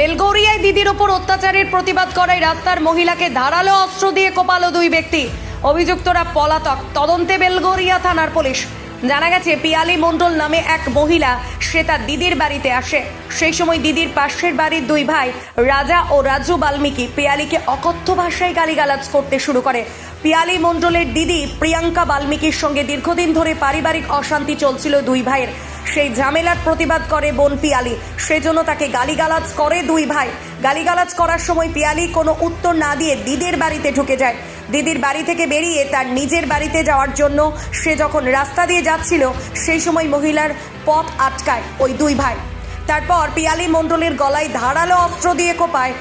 বেলগৌরিয়ায় দিদির ওপর অত্যাচারের প্রতিবাদ করায় রাস্তার মহিলাকে ধারালো অস্ত্র দিয়ে কোপালো দুই ব্যক্তি। অভিযুক্তরা পলাতক। তদন্তে বেলগৌরিয়া থানার পুলিশ। জানা গেছে, পিয়ালি মণ্ডল নামে এক মহিলা, সে তার দিদির বাড়িতে আসে। সেই সময় দিদির পাশের বাড়ির দুই ভাই, রাজা ও রাজু বাল্মীকি, পিয়ালিকে অকথ্য ভাষায় গালিগালাজ করতে শুরু করে। পিয়ালি মণ্ডলের দিদি প্রিয়াঙ্কা বাল্মীকির সঙ্গে দীর্ঘদিন ধরে পারিবারিক অশান্তি চলছিল দুই ভাইয়ের। সেই ঝামেলার প্রতিবাদ করে বোন পিয়ালি। সেজন্য তাকে গালিগালাজ করে দুই ভাই। গালিগালাজ করার সময় পিয়ালি কোনো উত্তর না দিয়ে দিদির বাড়িতে ঢুকে যায়। দিদির বাড়ি থেকে বেরিয়ে তার নিজের বাড়িতে যাওয়ার জন্য সে যখন রাস্তা দিয়ে যাচ্ছিল, সেই সময় মহিলার পথ আটকায় ওই দুই ভাই। তারপর পিয়ালি মণ্ডলের গলায় ধারালো অস্ত্র দিয়ে কোপায়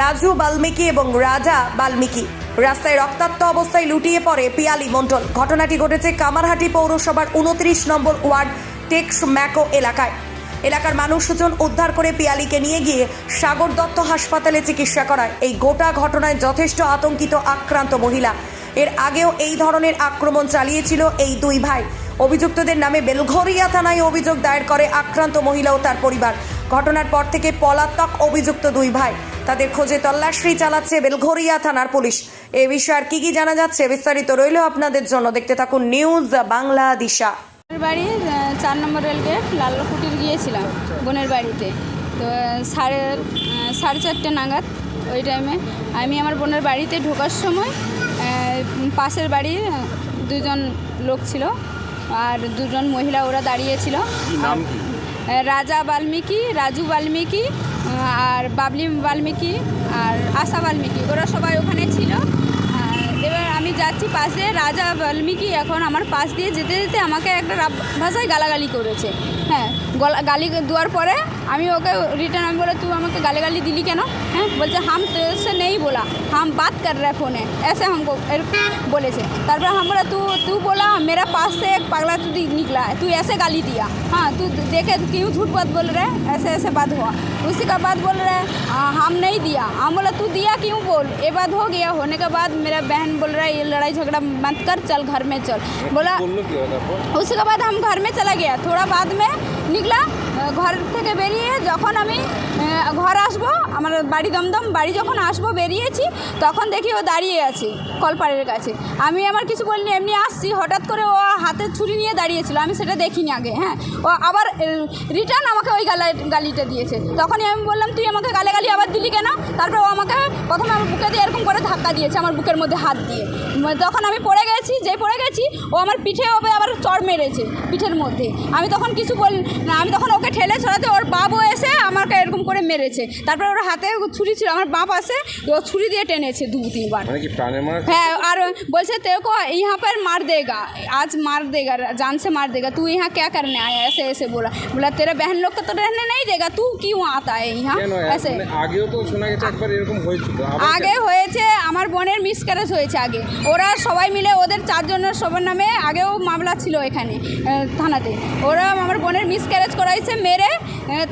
রাজু বাল্মীকি এবং রাজা বাল্মীকি। রাস্তায় রক্তাক্ত অবস্থায় লুটিয়ে পড়ে পিয়ালি মণ্ডল। ঘটনাটি ঘটেছে কামারহাটি পৌরসভার উনত্রিশ নম্বর ওয়ার্ড টেক্স ম্যাকো এলাকায়। এলাকার মানুষজন উদ্ধার করে পিয়ালিকে নিয়ে গিয়ে সাগর দত্ত হাসপাতালে চিকিৎসা করায়। এই গোটা ঘটনায় যথেষ্ট আতঙ্কিত, আক্রান্ত মহিলা। এর আগেও এই ধরনের আক্রমণ চালিয়েছিল এই দুই ভাই। অভিযুক্তদের নামে বেলঘরিয়া থানায় অভিযোগ দায়ের করে আক্রান্ত মহিলা ও তার পরিবার। ঘটনার পর থেকে পলাতক অভিযুক্ত দুই ভাই। তাদের খোঁজে তল্লাশি চালাচ্ছে বেলঘরিয়া থানার পুলিশ। এ বিষয়ে আর কি কি জানা যাচ্ছে বিস্তারিত রইল আপনাদের জন্য। দেখতে থাকুন নিউজ বাংলা দিশা বোনের বাড়ি চার নম্বর রেলগেট লালকুটির গিয়েছিলাম বোনের বাড়িতে। তো সাড়ে সাড়ে চারটে নাগাদ ওই টাইমে আমি আমার বোনের বাড়িতে ঢোকার সময় পাশের বাড়ি দুজন লোক ছিল আর দুজন মহিলা ওরা দাঁড়িয়েছিল রাজা বাল্মীকি রাজু বাল্মীকি আর বাবলি বাল্মীকি আর আশা বাল্মীকি ওরা সবাই ওখানে ছিল। আমি যাচ্ছি পাশে রাজা বাল্মীকি, এখন আমার পাশ দিয়ে যেতে যেতে আমাকে একটা ভাষায় গালাগালি করেছে। হ্যাঁ গলা গালি দেওয়ার পরে আমি ওকে রিটার্ন আমি বলে তুই আমাকে গালাগালি দিলি কেন হ্যাঁ বলছে হাম তো से नहीं बोला हम बात कर रहे फ़ोन है ऐसे हमको बोले थे তারপরে हम बोला तू तू बोला मेरा पास से एक पगला तू दि- निकला है तू ऐसे गाली दिया हाँ तू देखे क्यों झूठ बात बोल रहे हैं ऐसे ऐसे बात हुआ उसी का बाद बोल रहे हैं "आ, हम नहीं दिया हम बोला तू दिया क्यों बोल ये बात हो गया होने के बाद मेरा बहन बोल रहा है ये लड़ाई झगड़ा मत कर चल घर में चल बोला বললো কি হয় তারপর उसके बाद हम घर में चला गया थोड़ा बाद में निकला ಇಲ್ಲ ঘর থেকে বেরিয়ে যখন আমি ঘর আসব, আমার বাড়ি দমদম, বাড়ি যখন আসব, বেরিয়েছি, তখন দেখি ও দাঁড়িয়ে আছে কলপাড়ের কাছে। আমি আমার কিছু বলিনি, এমনি আসছি, হঠাৎ করে ও হাতে ছুরি নিয়ে দাঁড়িয়েছিল, আমি সেটা দেখিনি আগে হ্যাঁ। ও আবার রিটার্ন আমাকে ওই গালা গালিটা দিয়েছে। তখনই আমি বললাম, তুই আমাকে গালে গালি আবার দিলি কেন? তারপরে ও আমাকে প্রথমে আমার বুকে দিয়ে এরকম করে ধাক্কা দিয়েছে, আমার বুকের মধ্যে হাত দিয়ে। তখন আমি পড়ে গেছি যে পড়ে গেছি, ও আমার পিঠে ওবে আবার চড় মেরেছে, পিঠের মধ্যে। আমি তখন কিছু বল আমি তখন ওকে ঠেলে ছড়াতে ওর বাবু এসে আমাকে এরকম করে মেরেছে তারপরে ওর হাতে ছুরি ছিল আমার বাপ আসে ও ছুরি দিয়ে টেনেছে দু তিনবার মানে কি প্রাণের মার হ্যাঁ और बोलते तेरे को यहाँ पर मार देगा आज मार देगा जान से मार देगा तू यहाँ क्या करने आया ऐसे ऐसे बोला बोला तेरे बहन लोग को तो रहने नहीं देगा तू क्यों आता है यहाँ কেন ऐसे মানে আগেও তো শোনা গেছে একবার এরকম হয়েছিল আবার আগে হয়েছে আমার বোনের মিসক্যারেজ হয়েছে আগে ওরা সবাই মিলে ওদের চারজনের সবার নামে আগেও মামলা ছিল এখানে আহ, থানাতে ওরা আমার বোনের মিসক্যারেজ করাইছে মেরে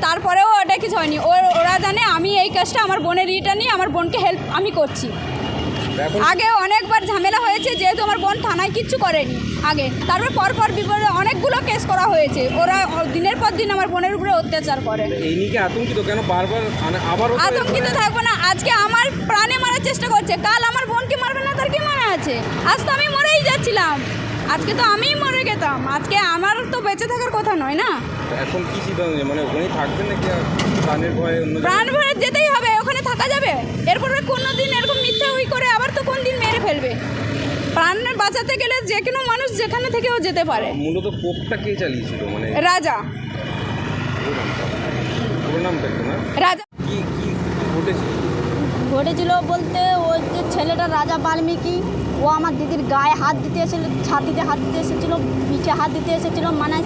তারপরেও ওটা কিছু হয়নি। ওর- ওরা জানে আমি এই কাজটা আমার বোনের ইটা নিয়ে আমার বোনকে হেল্প আমি করছি। আগে অনেকবার ঝামেলা হয়েছে যেহেতু আমার বোন থানায় কিচ্ছু করেনি আগে। তারপর পরপর বিপদে অনেকগুলো কেস করা হয়েছে। ওরা দিনের পর দিন আমার বোনের উপরে অত্যাচার করে। আতঙ্কিত? কেন বারবার মানে আতঙ্কিত থাকব না। আজকে আমার প্রাণে মারার চেষ্টা করছে। কাল আমার বোনকে মারবে না তার কি মানে আছে? আজ তো আমি মরেই যাচ্ছিলাম। আজকে তো আমিই মরে গেতাম। আজকে আমার তো বেঁচে থাকার কথা নয় না? এখন কি সিদ্ধান্ত নিয়ে? মানে ওখানেই থাকবেন নাকি প্রাণের ভয়ে অন্য প্রাণ ভরে যেতেই হবে ওখানে থাকা যাবে। এরপরে কোনো দিন এরকম মিথ্যা হুই করে আবার তো কোন দিন মেরে ফেলবে? প্রাণ বাঁচাতে গেলে যে কোনো মানুষ যেখানে থেকেও যেতে পারে। মূলত কোপটা কে চালিয়েছিল? মানে রাজা। নামটা একটু না? রাজা। কি কি কি ঘটেছিল? ঘটেছিল বলতে ওই যে ছেলেটা রাজা বাল্মীকি ও আমার দিদির গায়ে হাত দিতে এসেছিল ছাতিতে হাত দিতে এসেছিল পিঠে হাত দিতে এসেছিল মানে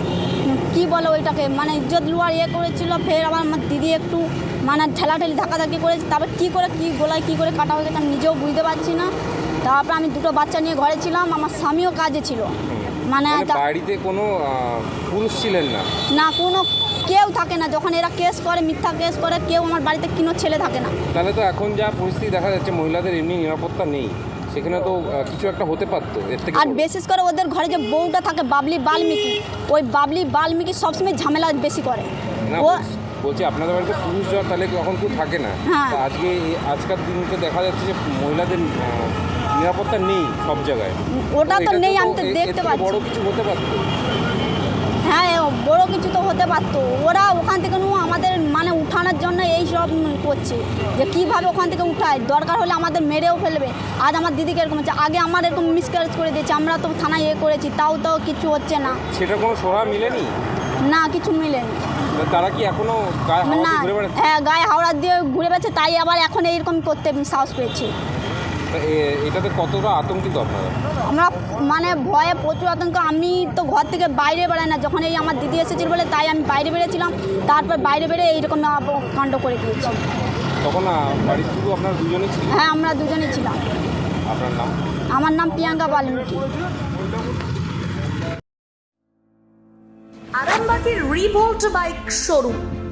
কি বলে ওইটাকে মানে ইজ্জত লোয়ার ইয়ে করেছিল ফের আবার আমার দিদি একটু মানে ঠেলাঠেলি ধাক্কাধাক্কি করেছে তারপর কী করে কী গোলায় কী করে কাটা হয়ে গেছে আমি নিজেও বুঝতে পারছি না। তারপর আমি দুটো বাচ্চা নিয়ে ঘরে ছিলাম আমার স্বামীও কাজে ছিল। মানে মানে বাড়িতে কোনো পুরুষ ছিলেন না? না কোনো কেউ থাকে না যখন এরা কেস করে মিথ্যা কেস করে কেউ আমার বাড়িতে কোনো ছেলে থাকে না। তাহলে তো এখন যা পরিস্থিতি দেখা যাচ্ছে মহিলাদের এমনি নিরাপত্তা নেই। সেখানে তো কিছু একটা হতে পারতো। এর থেকে আর। বিশেষ করে ওদের ঘরে যে বউটা থাকে বাবলি বাল্মীকি ওই বাবলি বাল্মীকি সবসময় ঝামেলা বেশি করে। ও বলছি আপনাদের বাড়িতে পুরুষ যাওয়া তাহলে কখন কেউ থাকে না? হ্যাঁ। আজকে আজকের আজকাল দিনকে দেখা যাচ্ছে যে মহিলাদের নিরাপত্তা নেই সব জায়গায়। ওটা তো নেই আমি তো দেখতে পাচ্ছি। বড় কিছু হতে পারতো? হ্যাঁ বড় কিছু তো হতে পারতো। ওরা ওখান থেকে নু আমাদের মানে উঠানোর জন্য এই সব করছে যে কীভাবে ওখান থেকে উঠায়। দরকার হলে আমাদের মেরেও ফেলবে। আজ আমার দিদিকে এরকম হচ্ছে? আগে আমার এরকম মিসক্যারেজ করে দিয়েছে আমরা তো থানায় এ করেছি তাও তো কিছু হচ্ছে না। সেটা কোনো সোহা মিলেনি? না কিছু মিলেনি। তারা কি এখনও গায়ে না হ্যাঁ গায়ে হাওড়া দিয়ে ঘুরে বেড়াচ্ছে তাই আবার এখন এইরকম করতে সাহস পেয়েছি। এটাতে কতটা আতঙ্কিত আপনারা? আমরা মানে ভয়ে প্রচুর আতঙ্ক। আমি তো ঘর থেকে বাইরে বেড়াই না। যখন এই আমার দিদি এসেছিল বলে তাই আমি বাইরে বেরিয়েছিলাম তারপর বাইরে বেড়ে এইরকম কাণ্ড করে দিয়েছি। তখন বাড়ির শুধু আপনারা দুজনেই ছিলেন? হ্যাঁ আমরা দুজনে ছিলাম। আপনার নাম? আমার নাম প্রিয়াঙ্কা বাল্মীকি। আরামবাগের রিভোল্ট বাইক শোরুম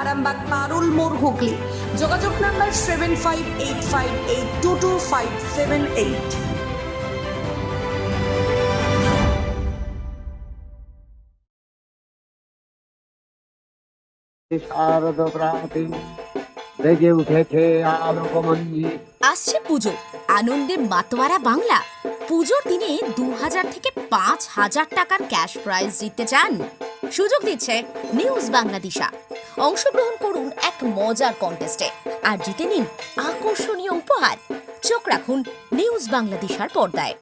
আরামবাগ পারুল মোড় হুগলি। যোগাযোগ number seven five eight five eight two two five seven eight শারদ প্রাতি বেজে উঠেছে আলোকমঞ্জি। আসছে পুজো। আনন্দে মাতোয়ারা বাংলা। পুজোর দিনে দু হাজার থেকে পাঁচ হাজার টাকার ক্যাশ প্রাইজ জিততে চান। সুযোগ দিচ্ছে নিউজ বাংলাদেশা। অংশগ্রহণ করুন এক মজার কন্টেস্টে আর জিতে নিন আকর্ষণীয় উপহার। চোখ রাখুন নিউজ বাংলাদেশার পর্দায়।